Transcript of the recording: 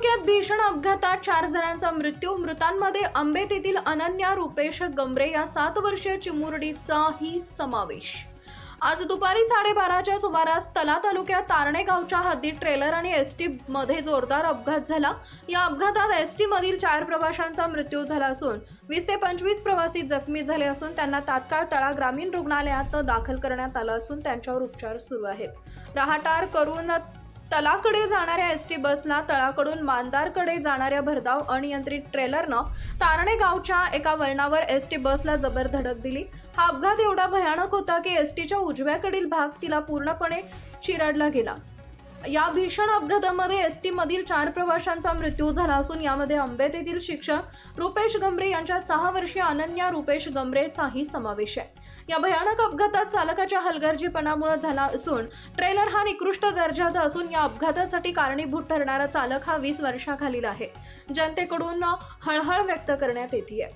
तालुक्यात भीषण अपघातात चार जणांचा मृत्यू. मृतांमध्ये आंबेत येथील अनन्या रुपेश गमरे या सात वर्षीय चिमुरडीचाही समावेश. आज दुपारी साडेबाराच्या सुमारास तला तालुक्यात तारणे गावच्या हद्दीत ट्रेलर आणि एस टी मध्ये जोरदार अपघात झाला. या अपघातात एस टी मधील चार प्रवाशांचा मृत्यू झाला असून वीस ते पंचवीस प्रवासी जखमी झाले असून त्यांना तात्काळ तळा ग्रामीण रुग्णालयात दाखल करण्यात आलं असून त्यांच्यावर उपचार सुरू आहेत. राहटार करून तलाकडे जाणाऱ्या एस टी बसला तळाकडून मांदारकडे जाणाऱ्या भरधाव अनियंत्रित ट्रेलरनं तारणे गावच्या एका वळणावर एस टी बसला जबर धडक दिली. हा अपघात एवढा भयानक होता की एस टीच्या उजव्याकडील भाग तिला पूर्णपणे चिरडला गेला. या भीषण अपघातामध्ये एस टी मधील चार प्रवाशांचा मृत्यू झाला असून यामध्ये अंबेत येथील शिक्षक रुपेश गमरे यांच्या सहा वर्षीय अनन्या रुपेश गमरेचाही समावेश आहे. या भयानक अपघातात चालकाच्या हलगर्जीपणामुळे झाला असून ट्रेलर हा निकृष्ट दर्जाचा असून या अपघातासाठी कारणीभूत ठरणारा चालक हा वीस वर्षाखालील आहे. जनतेकडून हळहळ व्यक्त करण्यात येते